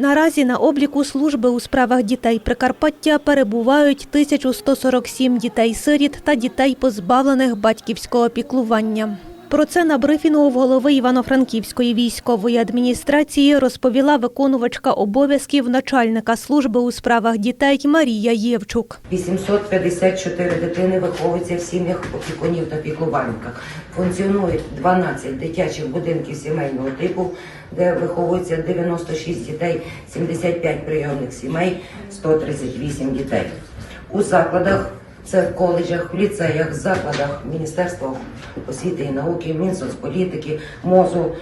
Наразі на обліку служби у справах дітей Прикарпаття перебувають 1147 дітей-сиріт та дітей, позбавлених батьківського піклування. Про це на брифінгу в голови Івано-Франківської військової адміністрації розповіла виконувачка обов'язків начальника служби у справах дітей Марія Євчук. 854 дитини виховуються в сім'ях опікунів та піклувальниках. Функціонують 12 дитячих будинків сімейного типу, де виховується 96 дітей, 75 прийомних сімей, 138 дітей. У закладах це в коледжах, в ліцеях, закладах Міністерства освіти і науки, Мінсоцполітики, МОЗу,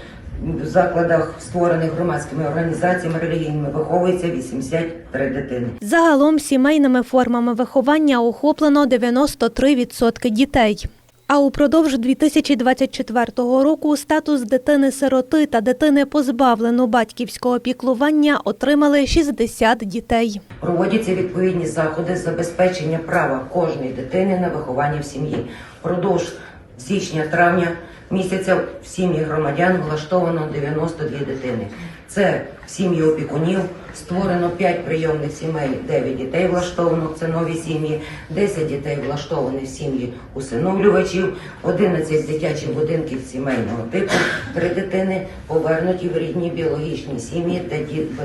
в закладах, створених громадськими організаціями релігійними, виховується 83 дитини. Загалом сімейними формами виховання охоплено 93% дітей. А упродовж 2024 року статус дитини-сироти та дитини позбавлено батьківського піклування отримали 60 дітей. Проводяться відповідні заходи з забезпечення права кожної дитини на виховання в сім'ї. Впродовж січня-травня місяця в сім'ї громадян влаштовано 92 дитини. Це сім'ї опікунів створено 5 прийомних сімей, 9 дітей влаштовано, це нові сім'ї, 10 дітей влаштовані в сім'ї усиновлювачів, 11 дитячих будинків сімейного типу, 3 дитини повернуті в рідні біологічні сім'ї,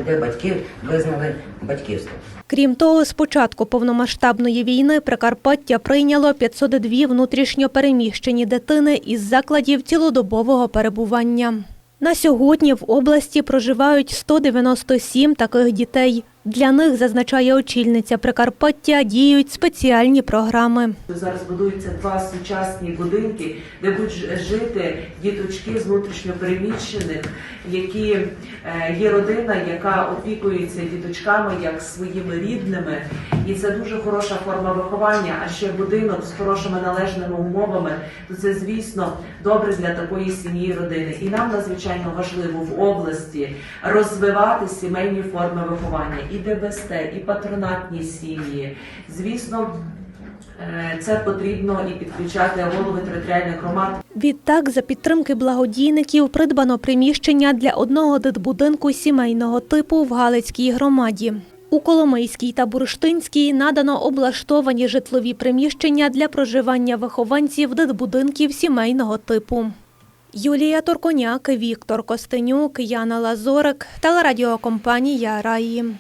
де, батьки визнали батьківство. Крім того, з початку повномасштабної війни Прикарпаття прийняло 502 внутрішньо переміщені дитини із закладів цілодобового перебування. На сьогодні в області проживають 197 таких дітей. Для них, зазначає очільниця Прикарпаття, діють спеціальні програми. Зараз будуються два сучасні будинки, де будуть жити діточки з внутрішньопереміщених, які е, є родина, яка опікується діточками як своїми рідними, і це дуже хороша форма виховання. А ще будинок з хорошими належними умовами, то це звісно добре для такої сім'ї родини. І нам надзвичайно важливо в області розвивати сімейні форми виховання і ДБСТ, і патронатні сім'ї. Звісно. Е, Це потрібно і підключати голови територіальних громад. Відтак, за підтримки благодійників придбано приміщення для одного дитбудинку сімейного типу в Галицькій громаді. У Коломийській та Бурштинській надано облаштовані житлові приміщення для проживання вихованців дитбудинків сімейного типу. Юлія Торконяк, Віктор Костенюк, Яна Лазорик, телерадіокомпанія Раї.